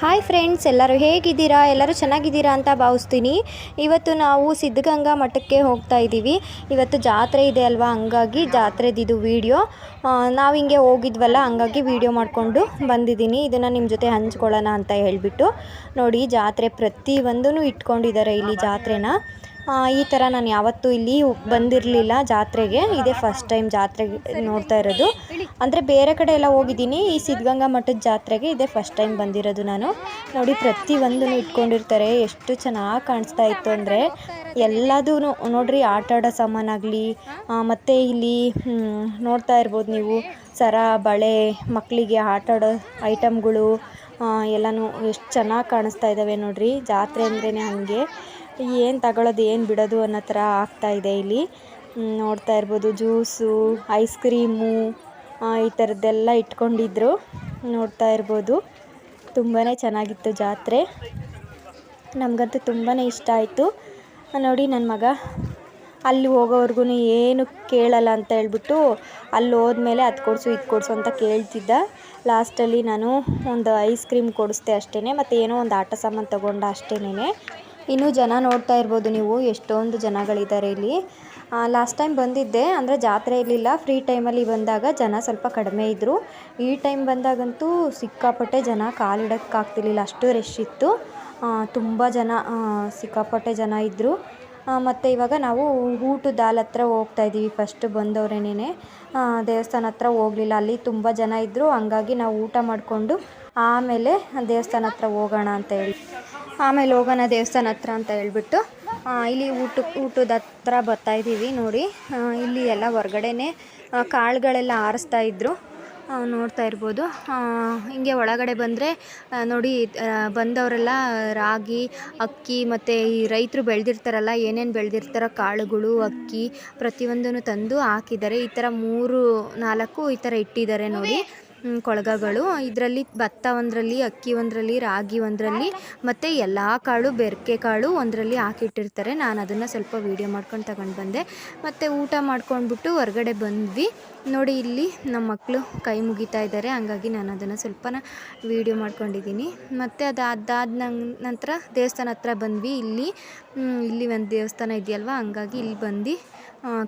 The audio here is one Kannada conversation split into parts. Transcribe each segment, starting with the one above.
ಹಾಯ್ ಫ್ರೆಂಡ್ಸ್ ಎಲ್ಲರೂ ಹೇಗಿದ್ದೀರಾ? ಎಲ್ಲರೂ ಚೆನ್ನಾಗಿದ್ದೀರಾ ಅಂತ ಭಾವಿಸ್ತೀನಿ. ಇವತ್ತು ನಾವು ಸಿದ್ಧಗಂಗಾ ಮಠಕ್ಕೆ ಹೋಗ್ತಾ ಇದ್ದೀವಿ. ಇವತ್ತು ಜಾತ್ರೆ ಇದೆ ಅಲ್ವಾ? ಹಂಗಾಗಿ ಜಾತ್ರೆದಿದು ವೀಡಿಯೋ ನಾವು ಹಿಂಗೆ ಹೋಗಿದ್ವಲ್ಲ, ಹಂಗಾಗಿ ವೀಡಿಯೋ ಮಾಡಿಕೊಂಡು ಬಂದಿದ್ದೀನಿ. ಇದನ್ನು ನಿಮ್ಮ ಜೊತೆ ಹಂಚ್ಕೊಳ್ಳೋಣ ಅಂತ ಹೇಳಿಬಿಟ್ಟು. ನೋಡಿ, ಜಾತ್ರೆ ಪ್ರತಿಯೊಂದೂ ಇಟ್ಕೊಂಡಿದ್ದಾರೆ ಇಲ್ಲಿ ಜಾತ್ರೆನ. ಈ ಥರ ನಾನು ಯಾವತ್ತೂ ಇಲ್ಲಿ ಬಂದಿರಲಿಲ್ಲ ಜಾತ್ರೆಗೆ. ಇದೇ ಫಸ್ಟ್ ಟೈಮ್ ಜಾತ್ರೆಗೆ ನೋಡ್ತಾ ಇರೋದು. ಅಂದರೆ ಬೇರೆ ಕಡೆ ಎಲ್ಲ ಹೋಗಿದ್ದೀನಿ. ಈ ಸಿದ್ಧಗಂಗಾ ಮಠದ ಜಾತ್ರೆಗೆ ಇದೇ ಫಸ್ಟ್ ಟೈಮ್ ಬಂದಿರೋದು ನಾನು. ನೋಡಿ ಪ್ರತಿಯೊಂದೂ ಇಟ್ಕೊಂಡಿರ್ತಾರೆ. ಎಷ್ಟು ಚೆನ್ನಾಗಿ ಕಾಣಿಸ್ತಾ ಇತ್ತು ಅಂದರೆ ಎಲ್ಲದೂ ನೋಡಿರಿ, ಆಟ ಆಡೋ ಸಾಮಾನಾಗಲಿ ಮತ್ತು ಇಲ್ಲಿ ನೋಡ್ತಾ ಇರ್ಬೋದು ನೀವು. ಸರ, ಬಳೆ ಮಕ್ಕಳಿಗೆ ಆಟ ಆಡೋ ಐಟಮ್ಗಳು ಎಲ್ಲನೂ ಎಷ್ಟು ಚೆನ್ನಾಗಿ ಕಾಣಿಸ್ತಾ ಇದ್ದಾವೆ ನೋಡ್ರಿ. ಜಾತ್ರೆ ಅಂದ್ರೇ ಹಾಗೆ. ಏನು ತಗೊಳ್ಳೋದು ಏನು ಬಿಡೋದು ಅನ್ನೋ ಥರ ಆಗ್ತಾ ಇದೆ ಇಲ್ಲಿ. ನೋಡ್ತಾ ಇರ್ಬೋದು, ಜ್ಯೂಸು, ಐಸ್ ಕ್ರೀಮು ಈ ಥರದ್ದೆಲ್ಲ ಇಟ್ಕೊಂಡಿದ್ರು. ನೋಡ್ತಾ ಇರ್ಬೋದು. ತುಂಬಾ ಚೆನ್ನಾಗಿತ್ತು ಜಾತ್ರೆ. ನಮಗಂತೂ ತುಂಬಾ ಇಷ್ಟ ಆಯಿತು. ನೋಡಿ ನನ್ನ ಮಗ ಅಲ್ಲಿ ಹೋಗೋವರೆಗೂ ಏನು ಕೇಳಲ್ಲ ಅಂತ ಹೇಳ್ಬಿಟ್ಟು ಅಲ್ಲಿ ಹೋದ್ಮೇಲೆ ಅದು ಕೊಡಿಸು, ಇದು ಕೊಡಿಸು ಅಂತ ಕೇಳ್ತಿದ್ದ. ಲಾಸ್ಟಲ್ಲಿ ನಾನು ಒಂದು ಐಸ್ ಕ್ರೀಮ್ ಕೊಡಿಸ್ದೆ ಅಷ್ಟೇ ಮತ್ತು ಏನೋ ಒಂದು ಆಟ ಸಾಮಾನು ತೊಗೊಂಡ ಅಷ್ಟೇನೆ ಇನ್ನೂ ಜನ ನೋಡ್ತಾ ಇರ್ಬೋದು ನೀವು, ಎಷ್ಟೊಂದು ಜನಗಳಿದ್ದಾರೆ ಇಲ್ಲಿ. ಲಾಸ್ಟ್ ಟೈಮ್ ಬಂದಿದ್ದೆ, ಅಂದರೆ ಜಾತ್ರೆ ಇರಲಿಲ್ಲ. ಫ್ರೀ ಟೈಮಲ್ಲಿ ಬಂದಾಗ ಜನ ಸ್ವಲ್ಪ ಕಡಿಮೆ ಇದ್ದರು ಈ ಟೈಮ್ ಬಂದಾಗಂತೂ ಸಿಕ್ಕಾಪಟ್ಟೆ ಜನ ಕಾಲಿಡೋಕ್ಕಾಗ್ತಿರ್ಲಿಲ್ಲ ಅಷ್ಟು ರಶ್ ಇತ್ತು. ತುಂಬ ಜನ ಸಿಕ್ಕಾಪಟ್ಟೆ ಜನ ಇದ್ದರು ಮತ್ತು ಇವಾಗ ನಾವು ಊಟದ ಹಾಲ್ ಹತ್ರ ಹೋಗ್ತಾ ಇದ್ದೀವಿ ಫಸ್ಟ್ ಬಂದವ್ರೇನೇ ದೇವಸ್ಥಾನ ಹತ್ರ ಹೋಗಲಿಲ್ಲ. ಅಲ್ಲಿ ತುಂಬ ಜನ ಇದ್ದರು ಹಂಗಾಗಿ ನಾವು ಊಟ ಮಾಡಿಕೊಂಡು ಆಮೇಲೆ ದೇವಸ್ಥಾನ ಹತ್ರ ಹೋಗೋಣ ಅಂತ ಹೇಳಿ. ಆಮೇಲೆ ಹೋಗೋಣ ದೇವಸ್ಥಾನ ಹತ್ರ ಅಂತ ಹೇಳ್ಬಿಟ್ಟು ಇಲ್ಲಿ ಊಟ, ಊಟದ ಹತ್ರ ಬರ್ತಾ ಇದ್ದೀವಿ ನೋಡಿ. ಇಲ್ಲಿ ಎಲ್ಲ ಹೊರ್ಗಡೆ ಕಾಳುಗಳೆಲ್ಲ ಆರಿಸ್ತಾ ಇದ್ದರು ನೋಡ್ತಾ ಇರ್ಬೋದು. ಹಿಂಗೆ ಒಳಗಡೆ ಬಂದರೆ ನೋಡಿ ಬಂದವರೆಲ್ಲ ರಾಗಿ, ಅಕ್ಕಿ ಮತ್ತು ಈ ರೈತರು ಬೆಳೆದಿರ್ತಾರಲ್ಲ, ಏನೇನು ಬೆಳೆದಿರ್ತಾರೋ ಕಾಳುಗಳು, ಅಕ್ಕಿ ಪ್ರತಿಯೊಂದನ್ನು ತಂದು ಹಾಕಿದ್ದಾರೆ. ಈ ಥರ ಮೂರು, ನಾಲ್ಕು ಈ ಥರ ಇಟ್ಟಿದ್ದಾರೆ ನೋಡಿ. ಕೊಳಗಗಳು. ಇದರಲ್ಲಿ ಭತ್ತ ಒಂದರಲ್ಲಿ, ಅಕ್ಕಿ ಒಂದರಲ್ಲಿ, ರಾಗಿ ಒಂದರಲ್ಲಿ, ಮತ್ತು ಎಲ್ಲ ಕಾಳು, ಬೆರಕೆ ಕಾಳು ಒಂದರಲ್ಲಿ ಹಾಕಿಟ್ಟಿರ್ತಾರೆ. ನಾನು ಅದನ್ನು ಸ್ವಲ್ಪ ವೀಡಿಯೋ ಮಾಡ್ಕೊಂಡು ತಗೊಂಡು ಬಂದೆ. ಮತ್ತು ಊಟ ಮಾಡ್ಕೊಂಡ್ಬಿಟ್ಟು ಹೊರಗಡೆ ಬಂದ್ವಿ. ನೋಡಿ, ಇಲ್ಲಿ ನಮ್ಮ ಮಕ್ಕಳು ಕೈ ಮುಗಿತಾ ಇದ್ದಾರೆ. ಹಂಗಾಗಿ ನಾನು ಅದನ್ನು ಸ್ವಲ್ಪನ ವೀಡಿಯೋ ಮಾಡ್ಕೊಂಡಿದ್ದೀನಿ. ಮತ್ತು ಅದು ಅದಾದ ನಂತರ ದೇವಸ್ಥಾನ ಹತ್ರ ಬಂದ್ವಿ. ಇಲ್ಲಿ ಇಲ್ಲಿ ಒಂದು ದೇವಸ್ಥಾನ ಇದೆಯಲ್ವ? ಹಂಗಾಗಿ ಇಲ್ಲಿ ಬಂದು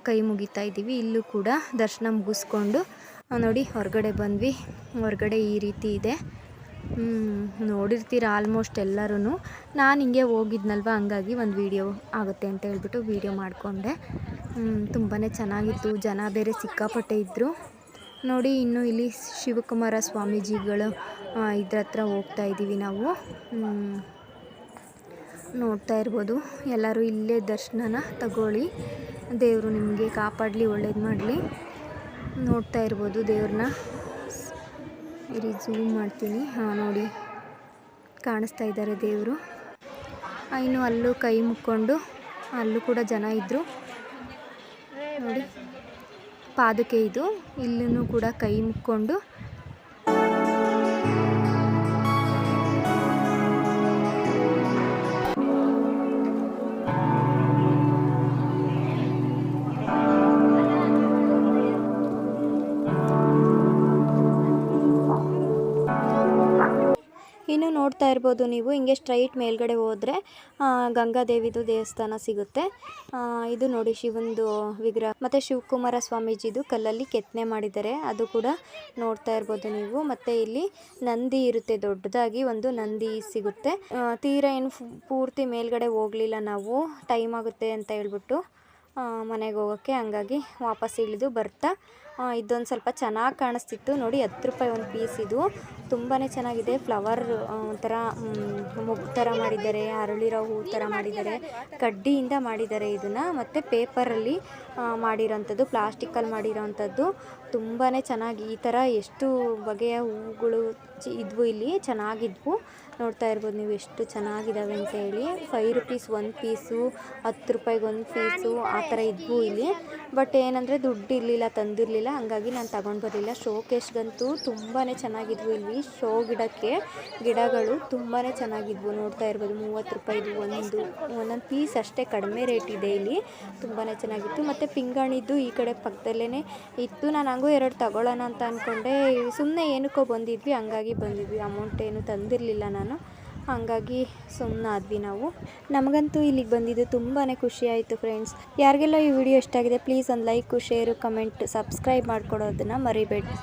ಕೈ ಮುಗಿತಾ ಇದ್ದೀವಿ. ಇಲ್ಲೂ ಕೂಡ ದರ್ಶನ ಮುಗಿಸ್ಕೊಂಡು ನೋಡಿ ಹೊರಗಡೆ ಬಂದ್ವಿ. ಹೊರಗಡೆ ಈ ರೀತಿ ಇದೆ. ನೋಡಿರ್ತೀರ ಆಲ್ಮೋಸ್ಟ್ ಎಲ್ಲರೂ ನಾನು ಹಿಂಗೆ ಹೋಗಿದ್ನಲ್ವ, ಹಂಗಾಗಿ ಒಂದು ವೀಡಿಯೋ ಆಗುತ್ತೆ ಅಂತ ಹೇಳ್ಬಿಟ್ಟು ವೀಡಿಯೋ ಮಾಡಿಕೊಂಡೆ. ತುಂಬಾ ಚೆನ್ನಾಗಿತ್ತು. ಜನ ಬೇರೆ ಸಿಕ್ಕಾಪಟ್ಟೆ ಇದ್ದರು ನೋಡಿ, ಇನ್ನು ಇಲ್ಲಿ ಶಿವಕುಮಾರ ಸ್ವಾಮೀಜಿಗಳು ಇದ್ರ ಹತ್ರ ಹೋಗ್ತಾ ಇದ್ದೀವಿ ನಾವು. ನೋಡ್ತಾ ಇರ್ಬೋದು. ಎಲ್ಲರೂ ಇಲ್ಲೇ ದರ್ಶನನ ತಗೊಳ್ಳಿ. ದೇವರು ನಿಮಗೆ ಕಾಪಾಡಲಿ, ಒಳ್ಳೇದು ಮಾಡಲಿ. ನೋಡ್ತಾ ಇರ್ಬೋದು ದೇವ್ರನ್ನ. ಇಲ್ಲಿ ಝೂಮ್ ಮಾಡ್ತೀನಿ. ಹಾಂ, ನೋಡಿ. ಕಾಣಿಸ್ತಾ ಇದ್ದಾರೆ ದೇವರು. ಇನ್ನು ಅಲ್ಲೂ ಕೈ ಮುಕ್ಕೊಂಡು ಅಲ್ಲೂ ಕೂಡ ಜನ ಇದ್ದರು ನೋಡಿ. ಪಾದುಕೆ ಇದು. ಇಲ್ಲೂ ಕೂಡ ಕೈ ಮುಕ್ಕೊಂಡು ಇನ್ನು ನೋಡ್ತಾ ಇರ್ಬೋದು ನೀವು. ಹಿಂಗೆ ಸ್ಟ್ರೈಟ್ ಮೇಲ್ಗಡೆ ಹೋದರೆ ಗಂಗಾದೇವಿದು ದೇವಸ್ಥಾನ ಸಿಗುತ್ತೆ. ಇದು ನೋಡಿ ಶಿವಂದು ವಿಗ್ರಹ. ಮತ್ತು ಶಿವಕುಮಾರ ಸ್ವಾಮೀಜಿದು ಕಲ್ಲಲ್ಲಿ ಕೆತ್ತನೆ ಮಾಡಿದ್ದಾರೆ. ಅದು ಕೂಡ ನೋಡ್ತಾ ಇರ್ಬೋದು ನೀವು. ಮತ್ತು ಇಲ್ಲಿ ನಂದಿ ಇರುತ್ತೆ, ದೊಡ್ಡದಾಗಿ ಒಂದು ನಂದಿ ಸಿಗುತ್ತೆ. ತೀರ ಏನು ಪೂರ್ತಿ ಮೇಲ್ಗಡೆ ಹೋಗಲಿಲ್ಲ ನಾವು. ಟೈಮ್ ಆಗುತ್ತೆ ಅಂತ ಹೇಳ್ಬಿಟ್ಟು ಮನೆಗೆ ಹೋಗೋಕ್ಕೆ ಹಂಗಾಗಿ ವಾಪಸ್ ಇಳಿದು ಬರ್ತಾ ಇದೊಂದು ಸ್ವಲ್ಪ ಚೆನ್ನಾಗಿ ಕಾಣಿಸ್ತಿತ್ತು. ನೋಡಿ, ಹತ್ತು ರೂಪಾಯಿ ಒಂದು ಪೀಸ್ ಇದು. ತುಂಬಾ ಚೆನ್ನಾಗಿದೆ. ಫ್ಲವರ್ ಒಂಥರ ಮುಗ್ ಥರ ಮಾಡಿದ್ದಾರೆ. ಅರಳಿರೋ ಹೂ ಥರ ಮಾಡಿದ್ದಾರೆ. ಕಡ್ಡಿಯಿಂದ ಮಾಡಿದ್ದಾರೆ ಇದನ್ನು. ಮತ್ತು ಪೇಪರಲ್ಲಿ ಮಾಡಿರೋಂಥದ್ದು ಪ್ಲಾಸ್ಟಿಕ್ಕಲ್ಲಿ ಮಾಡಿರೋಂಥದ್ದು. ತುಂಬಾ ಚೆನ್ನಾಗಿ, ಈ ಥರ ಎಷ್ಟು ಬಗೆಯ ಹೂಗಳು ಇದ್ವು ಇಲ್ಲಿ. ಚೆನ್ನಾಗಿದ್ವು. ನೋಡ್ತಾ ಇರ್ಬೋದು ನೀವು ಎಷ್ಟು ಚೆನ್ನಾಗಿದ್ದಾವೆ ಅಂತ ಹೇಳಿ. ಫೈವ್ ರುಪೀಸ್ ಒಂದು ಪೀಸು ಹತ್ತು ರೂಪಾಯಿಗೆ ಒಂದು ಪೀಸು ಆ ಥರ ಇದ್ವು ಇಲ್ಲಿ. ಬಟ್ ಏನಂದರೆ, ದುಡ್ಡು ಇರಲಿಲ್ಲ, ತಂದಿರಲಿಲ್ಲ. ಇರಲಿಲ್ಲ ಹಂಗಾಗಿ ನಾನು ತಗೊಂಡು ಬರಲಿಲ್ಲ. ಶೋಕೇಶ್ಗಂತೂ ತುಂಬಾ ಚೆನ್ನಾಗಿದ್ವು ಇಲ್ಲಿ. ಶೋ ಗಿಡಕ್ಕೆ ಗಿಡಗಳು ತುಂಬಾ ಚೆನ್ನಾಗಿದ್ವು. ನೋಡ್ತಾ ಇರ್ಬೋದು, ಮೂವತ್ತು ರೂಪಾಯಿದು ಒಂದು, ಒಂದೊಂದು ಪೀಸ್ ಅಷ್ಟೇ ಕಡಿಮೆ ರೇಟ್ ಇದೆ ಇಲ್ಲಿ. ತುಂಬಾ ಚೆನ್ನಾಗಿತ್ತು. ಮತ್ತು ಪಿಂಗಾಣಿದ್ದು ಈ ಕಡೆ ಪಕ್ಕದಲ್ಲೇ ಇತ್ತು. ನಾನು ಹಂಗೂ ಎರಡು ತಗೊಳ್ಳೋಣ ಅಂತ ಅಂದ್ಕೊಂಡೆ ಸುಮ್ಮನೆ ಏನಕ್ಕೋ ಬಂದಿದ್ವಿ, ಹಂಗಾಗಿ ಬಂದಿದ್ವಿ. ಅಮೌಂಟ್ ಏನು ತಂದಿರಲಿಲ್ಲ ನಾನು. ಹಾಗಾಗಿ ಸುಮ್ಮನಾದ್ವಿ ನಾವು. ನಮಗಂತೂ ಇಲ್ಲಿಗೆ ಬಂದಿದ್ದು ತುಂಬಾ ಖುಷಿ ಆಯಿತು ಫ್ರೆಂಡ್ಸ್ ಯಾರಿಗೆಲ್ಲ ಈ ವಿಡಿಯೋ ಇಷ್ಟ ಆಗಿದೆ ಪ್ಲೀಸ್ ಒಂದು ಲೈಕು ಶೇರು ಕಮೆಂಟ್ ಸಬ್ಸ್ಕ್ರೈಬ್ ಮಾಡ್ಕೊಡೋದನ್ನು ಮರಿಬೇಡಿ.